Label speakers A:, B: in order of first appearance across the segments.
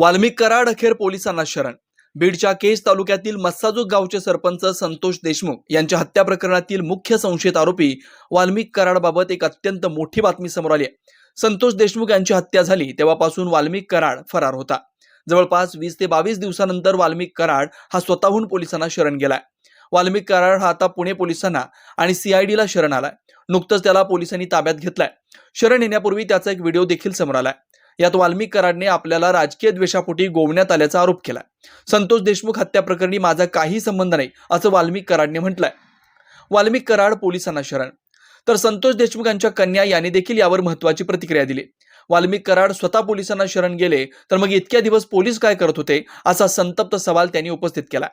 A: वाल्मिक कराड अखेर पोलिसांना शरण. बीडच्या केज तालुक्यातील मस्साजूक गावचे सरपंच संतोष देशमुख यांच्या हत्या प्रकरणातील मुख्य संशयित आरोपी वाल्मिक कराडबाबत एक अत्यंत मोठी बातमी समोर आली आहे. संतोष देशमुख यांची हत्या झाली तेव्हापासून वाल्मिक कराड फरार होता. जवळपास वीस ते बावीस दिवसानंतर वाल्मिक कराड हा स्वतःहून पोलिसांना शरण गेलाय. वाल्मिक कराड हा आता पुणे पोलिसांना आणि सीआयडीला शरण आलाय. नुकतंच त्याला पोलिसांनी ताब्यात घेतलाय. शरण येण्यापूर्वी त्याचा एक व्हिडिओ देखील समोर आलाय. यात वाल्मिक कराडने आपल्याला राजकीय द्वेषापोटी गोवण्यात आल्याचा आरोप केला संतोष देशमुख हत्या प्रकरणी माझा काही संबंध नाही असं वाल्मिक कराडने म्हटलंय. वाल्मिक कराड पोलिसांना शरण. तर संतोष देशमुख यांच्या कन्या यांनी देखील यावर महत्वाची प्रतिक्रिया दिली. वाल्मिक कराड स्वतः पोलिसांना शरण गेले तर मग इतक्या दिवस पोलीस काय करत होते असा संतप्त सवाल त्यांनी उपस्थित केला.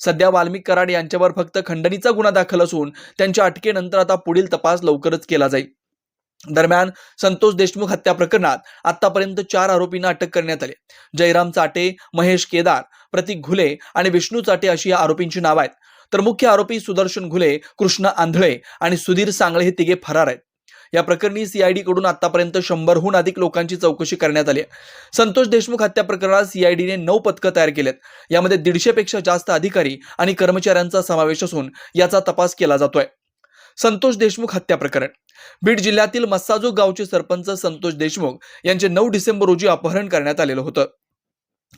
A: सध्या वाल्मिक कराड यांच्यावर फक्त खंडणीचा गुन्हा दाखल असून त्यांच्या अटकेनंतर आता पुढील तपास लवकरच केला जाईल. दरम्यान संतोष देशमुख हत्या प्रकरणात आतापर्यंत चार आरोपींना अटक करण्यात आली. जयराम चाटे महेश केदार प्रतीक घुले आणि विष्णू चाटे अशी या आरोपींची नावं आहेत. तर मुख्य आरोपी सुदर्शन घुले कृष्ण आंधळे आणि सुधीर सांगळे हे तिघे फरार आहेत. या प्रकरणी सीआयडी कडून आतापर्यंत शंभरहून अधिक लोकांची चौकशी करण्यात आली आहे. संतोष देशमुख हत्या प्रकरणात सीआयडीने नऊ पथकं तयार केलेत. यामध्ये दीडशेपेक्षा जास्त अधिकारी आणि कर्मचाऱ्यांचा समावेश असून याचा तपास केला जातोय. संतोष देशमुख हत्या प्रकरण. बीड जिल्ह्यातील मस्साजो गावचे सरपंच संतोष देशमुख यांचे नऊ डिसेंबर रोजी अपहरण करण्यात आलेलं होतं.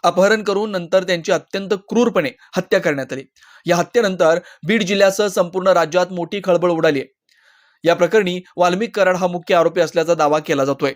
A: अपहरण करून नंतर त्यांची अत्यंत क्रूरपणे हत्या करण्यात आली. या हत्येनंतर बीड जिल्ह्यासह संपूर्ण राज्यात मोठी खळबळ उडाली. या प्रकरणी वाल्मिक कराड हा मुख्य आरोपी असल्याचा दावा केला जातोय.